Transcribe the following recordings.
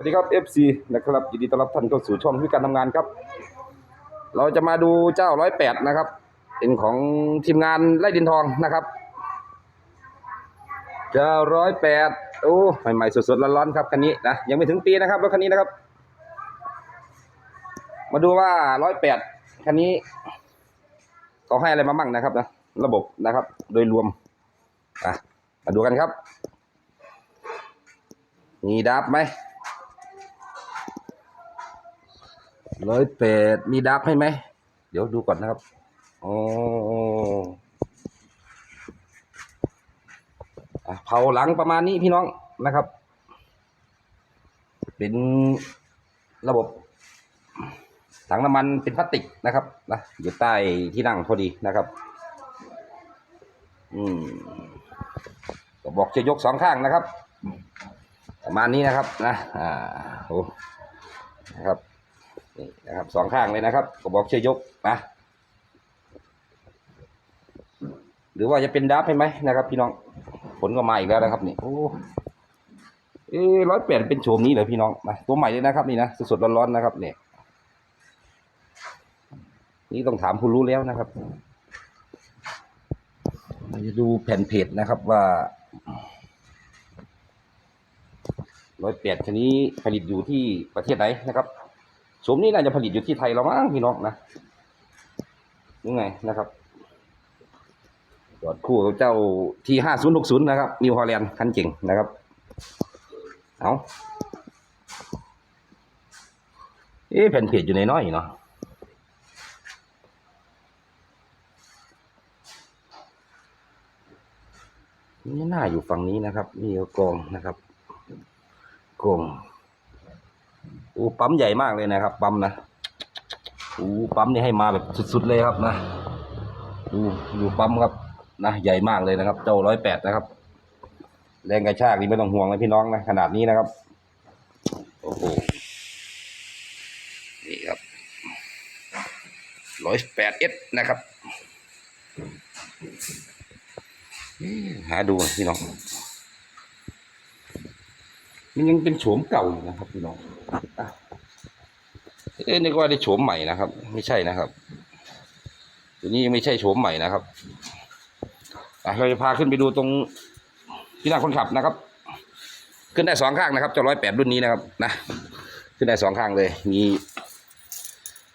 สวัสดีครับ FC นะครับยินดีต้อนรับท่านเข้าสู่ช่องวิการทำงานครับ เราจะมาดูเจ้าร้อยแปดนะครับ เป็นของทีมงานไล่ดินทองนะครับ เจ้าร้อยแปดโอ้ใหม่ๆสดๆร้อนๆครับคันนี้นะยังไม่ถึงปีนะครับรถคันนี้นะครับ มาดูว่าร้อยแปดคันนี้เขาให้อะไรมามั่งนะครับนะระบบนะครับ โดยรวมอะมาดูกันครับ มีดับไหม ร้อยแปดมีดับให้ไหม เดี๋ยวดูก่อนนะครับอ๋อเผาหลังประมาณนี้พี่น้องนะครับ เป็นระบบถังน้ำมันเป็นพลาสติกนะครับนะอยู่ใต้ที่นั่งพอดีนะครับ อืมก็บอกจะยกสองข้างนะครับ ประมาณนี้นะครับนะอ่าโอ้นะครับ นี่นะครับสองข้างเลยนะครับกระบอกเช่วยยกนะหรือว่าจะเป็นดับให้ไหมนะครับ พี่น้องผลก็มาอีกแล้วนะครับนี่โอ้เอ้ร้อยแปดเป็นโฉมนี้เหรอพี่น้องนะตัวใหม่เลยนะครับ นี่นะสดๆร้อนๆนะครับเนี่ยนี่ต้องถามผู้รู้แล้วนะครับเราจะดูแผ่นเพจนะครับว่าร้อยแปดชนี้ผลิตอยู่ที่ประเทศไหนนะครับ สมนี้น่าจะผลิตอยู่ที่ไทยเรามั้งพี่น้องนะยังไงนะครับจอดคู่กับเจ้าทีห้าศูนย์หกศูนย์นะครับนิวฮอลแลนด์คันเก่งนะครับเอาเอ๊ะแผ่นเพจอยู่ในน้อยเนาะนี่น่าอยู่ฝั่งนี้นะครับ นี่ก็กองนะครับกอง โอ้ปั๊มใหญ่มากเลยนะครับ ปั๊มนะโอ้ปั๊มนี่ให้มาแบบสุดๆเลยครับนะดูดูปั๊มครับนะใหญ่มากเลยนะครับ เจ้าร้อยแปดนะครับ แรงกระชากนี่ไม่ต้องห่วงเลยพี่น้องนะขนาดนี้นะครับโอ้โหนี่ครับร้อยแปดเอสนะครับ หาดูพี่น้อง มันยังเป็นโฉมเก่าอยู่นะครับพี่น้องเอ้ยนี่ก็ได้โฉมใหม่นะครับ ไม่ใช่นะครับตัวนี้ยังไม่ใช่โฉมใหม่นะครับเราจะพาขึ้นไปดูตรงที่นั่งคนขับนะครับ ขึ้นได้สองข้างนะครับเจ้าร้อยแปดรุ่นนี้นะครับนะขึ้นได้สองข้างเลยมี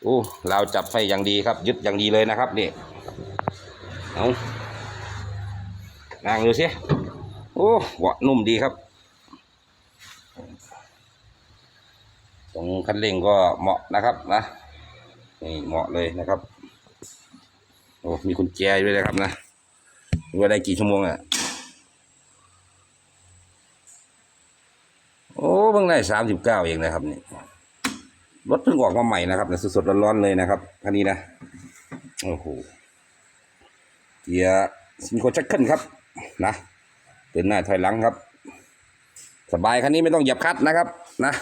โอ้เราจับไฟอย่างดีครับ ยึดอย่างดีเลยนะครับนี่เอานั่งดูสิโอ้เบาะนุ่มดีครับ ตรงคันเร่งก็เหมาะนะครับนะนี่เหมาะเลยนะครับโอ้มีคุณแจด้วยนะครับนะว่าได้กี่ชั่วโมงอะโอ้เพิ่งได้สามสิบเก้าเองนะครับนี่รถเพิ่งออกมาใหม่นะครับนะสดๆร้อนๆเลยนะครับคันนี้นะโอ้โหเกียร์ซิงโครชักขึ้นครับ นะเดินหน้าถอยหลังครับ สบายคันนี้ไม่ต้องเหยียบคัดนะครับ นะ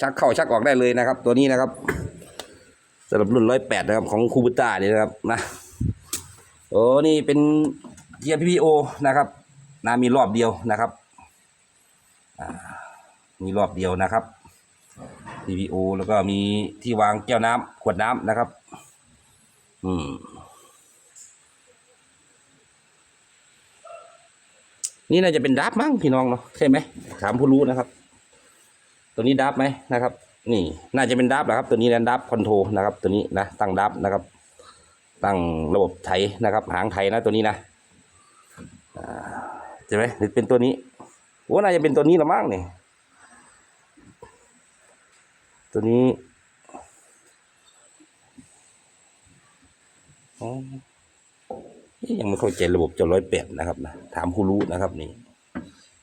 ชักเข้าชักออกได้เลยนะครับ ตัวนี้นะครับสำหรับรุ่นร้อยแปดนะครับของคูบูต้านี่นะครับนะโอ้นี่เป็นเกียร์พีโอนะครับนะมีรอบเดียวนะครับมีรอบเดียวนะครับ PPO แล้วก็มีที่วางแก้วน้ำขวดน้ำนะครับ อืม นี่น่าจะเป็นดับมั้งพี่น้องเนาะใช่ไหมถามผู้รู้นะครับ ตัวนี้ดับไหมนะครับ นี่น่าจะเป็นดับแหละครับ ตัวนี้นะดับคอนโทรนะครับ ตัวนี้นะตั้งดับนะครับ ตั้งระบบไถนะครับ หางไถนะตัวนี้นะใช่ไหมหรือเป็นตัวนี้โอ้น่าจะเป็นตัวนี้ละมั้งเนี่ยตัวนี้อ๋อยังไม่เข้าใจระบบเจ้าร้อยแปดนะครับนะถามผู้รู้นะครับ นี่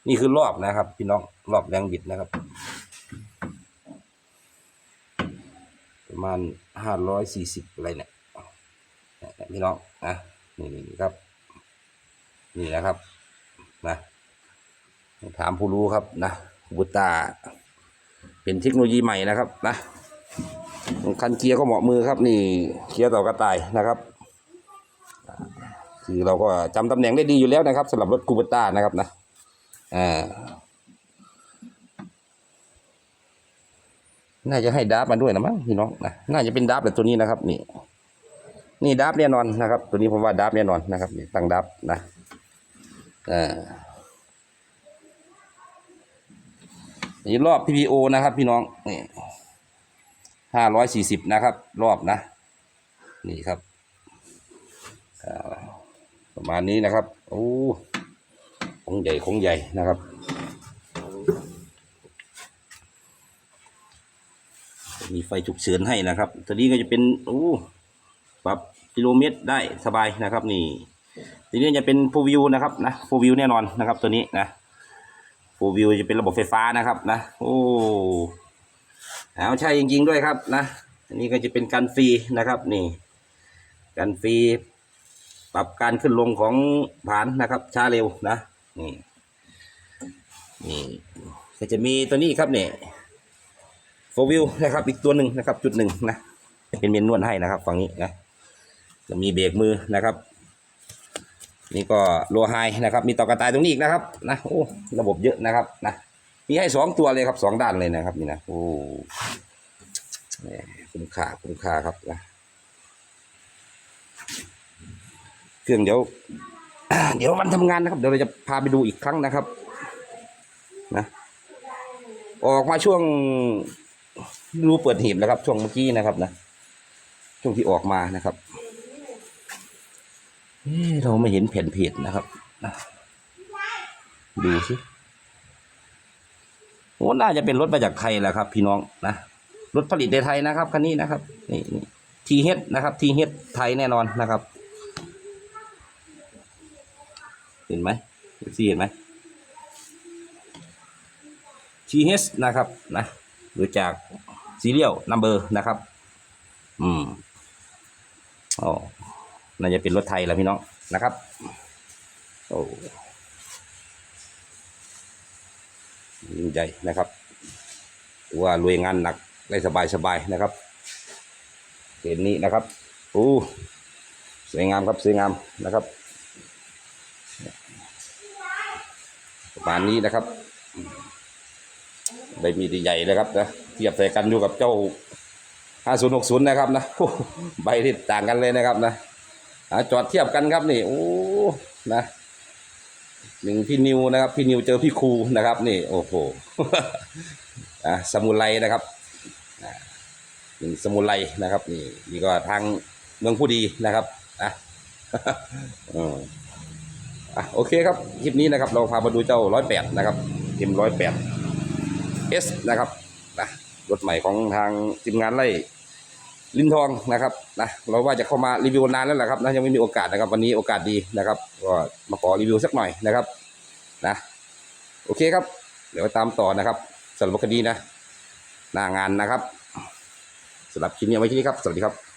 นี่คือรอบนะครับ พี่น้องรอบแรงบิดนะครับ ประมาณห้าร้อยสี่สิบอะไรเนี่ยนี่ยพี่น้องนะนี่นี่ครับ นี่นะครับนะถามผู้รู้ครับนะบุตตาเป็นเทคโนโลยีใหม่นะครับนะคันเกียร์ก็เหมาะมือครับ นี่เกียร์ต่อกระต่ายนะครับ คือเราก็จำตำแหน่งได้ดีอยู่แล้วนะครับสำหรับรถคูเบต้านะครับนะอ่า น่าจะให้ดับมาด้วยนะมั้งพี่น้องนะน่าจะเป็นดับแบบตัวนี้นะครับ นี่ นี่ดับแน่นอนนะครับ ตัวนี้ผมว่าดับแน่นอนนะครับนี่ตั้งดับนะอ่านี่รอบ PPO นะครับ พี่น้องนี่ห้าร้อยสี่สิบนะครับ รอบนะ นี่ครับประมาณนี้นะครับโอ้ของใหญ่ของใหญ่นะครับ มีไฟฉุกเฉินให้นะครับตัวนี้ก็จะเป็นโอ้ปรับกิโลเมตรได้สบายนะครับ นี่ตัวนี้จะเป็นฟูวิวนะครับนะฟูวิวแน่นอนนะครับตัวนี้นะฟูวิวจะเป็นระบบไฟฟ้านะครับนะโอ้เอาใช่จริง ๆ ด้วยครับนะอันนี้ก็จะเป็นการฟรีนะครับนี่การฟรีปรับการขึ้นลงของผานนะครับ ช้าเร็วนะนี่นี่ก็จะมีตัวนี้ครับเนี่ย โฟวิวนะครับ อีกตัวหนึ่งนะครับ จุดหนึ่งนะเป็นเมนนวดให้นะครับ ฝั่งนี้นะจะมีเบรกมือนะครับ นี่ก็โลไฮนะครับ มีต่อกระต่ายตรงนี้อีกนะครับนะโอ้ระบบเยอะนะครับนะมีให้สองตัวเลยครับสองด้านเลยนะครับนี่นะโอ้คุ้มค่าคุ้มค่าครับนะเครื่องเดี๋ยว เดี๋ยววันทำงานนะครับ เดี๋ยวเราจะพาไปดูอีกครั้งนะครับ นะ ออกมาช่วง รูเปิดหีบนะครับ ช่วงเมื่อกี้นะครับนะช่วงที่ออกมานะครับเอ๊เราไม่เห็นแผ่นเพจนะครับดูสิโอ้น่าจะเป็นรถมาจากไทยแหละครับ พี่น้องนะรถผลิตในไทยนะครับคันนี้นะครับนี่ทีเฮดนะครับ ทีเฮดไทยแน่นอนนะครับ เห็นไหมซีเห็นไหม TH นะครับนะหรือจาก serial number นะครับ อืมอ๋อน่าจะเป็นรถไทยแล้วพี่น้องนะครับ โอ้ยิ่งใหญ่นะครับถือว่าลุยงานหนักได้สบายสบายนะครับเห็นนี้นะครับโอ้สวยงามครับสวยงามนะครับประมาณนี้นะครับใบมีดใหญ่เลยครับนะ เทียบใส่กันอยู่กับเจ้า 5060 นะครับนะใบที่ต่างกันเลยนะครับนะจอดเทียบกันครับนี่โอ้นะหนึ่งพี่นิวนะครับ พี่นิวเจอพี่ครูนะครับนี่โอ้โหอะสมุไรนะครับอ่าหนึ่งสมุไรนะครับ นี่นี่ก็ทางเมืองผู้ดีนะครับอะอะโอเคครับคลิปนี้นะครับ เราพามาดูเจ้าร้อยแปดนะครับเอ็มร้อยแปด S นะครับ นะรถใหม่ของทางทีมงานไล่ลินทองนะครับนะเราว่าจะเข้ามารีวิวนานแล้วแหละครับนะยังไม่มีโอกาสนะครับ วันนี้โอกาสดีนะครับ ก็มาขอรีวิวสักหน่อยนะครับนะโอเคครับ เดี๋ยวตามต่อนะครับสำหรับคดีนะ หน้างานนะครับสำหรับคลิปนี้ไว้ที่นี้ครับ สวัสดีครับ